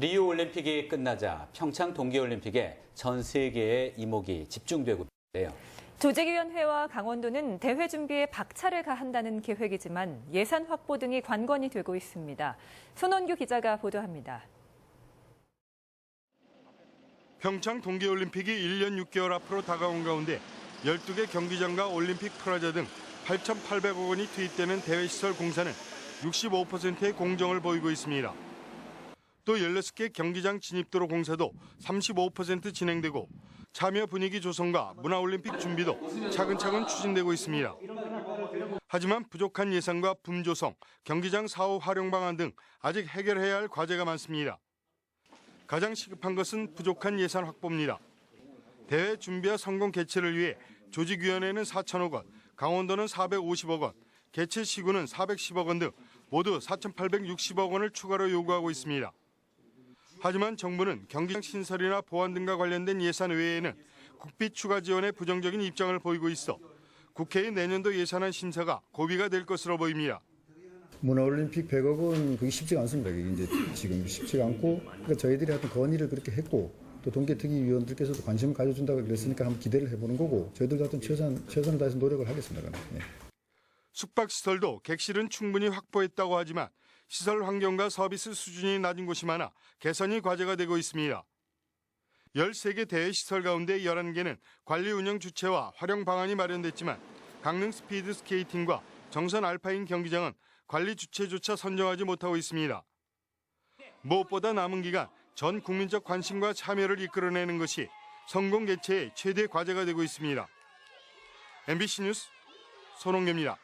리우 올림픽이 끝나자 평창 동계올림픽에 전 세계의 이목이 집중되고 있는데요. 조직위원회와 강원도는 대회 준비에 박차를 가한다는 계획이지만 예산 확보 등이 관건이 되고 있습니다. 손원규 기자가 보도합니다. 평창 동계올림픽이 1년 6개월 앞으로 다가온 가운데 12개 경기장과 올림픽 프라자 등 8,800억 원이 투입되는 대회 시설 공사는 65%의 공정을 보이고 있습니다. 또 16개 경기장 진입도로 공사도 35% 진행되고 참여 분위기 조성과 문화올림픽 준비도 차근차근 추진되고 있습니다. 하지만 부족한 예산과 분조성, 경기장 사후 활용 방안 등 아직 해결해야 할 과제가 많습니다. 가장 시급한 것은 부족한 예산 확보입니다. 대회 준비와 성공 개최를 위해 조직위원회는 4천억 원, 강원도는 450억 원, 개최 시구는 410억 원 등 모두 4,860억 원을 추가로 요구하고 있습니다. 하지만 정부는 경기장 신설이나 보안 등과 관련된 예산 외에는 국비 추가 지원에 부정적인 입장을 보이고 있어 국회의 내년도 예산안 심사가 고비가 될 것으로 보입니다. 문화올림픽 100억 원 그게 쉽지가 않습니다. 그게 이제 지금 쉽지가 않고 그러니까 저희들이 하여튼 건의를 그렇게 했고 또 동계특위위원들께서도 관심을 가져준다고 그랬으니까 한번 기대를 해보는 거고 저희들도 하여튼 최선 최선을 다해서 노력을 하겠습니다. 그럼. 예. 숙박 시설도 객실은 충분히 확보했다고 하지만 시설 환경과 서비스 수준이 낮은 곳이 많아 개선이 과제가 되고 있습니다. 13개 대회 시설 가운데 11개는 관리 운영 주체와 활용 방안이 마련됐지만 강릉 스피드 스케이팅과 정선 알파인 경기장은 관리 주체조차 선정하지 못하고 있습니다. 무엇보다 남은 기간 전 국민적 관심과 참여를 이끌어내는 것이 성공 개최의 최대 과제가 되고 있습니다. MBC 뉴스 손홍계입니다.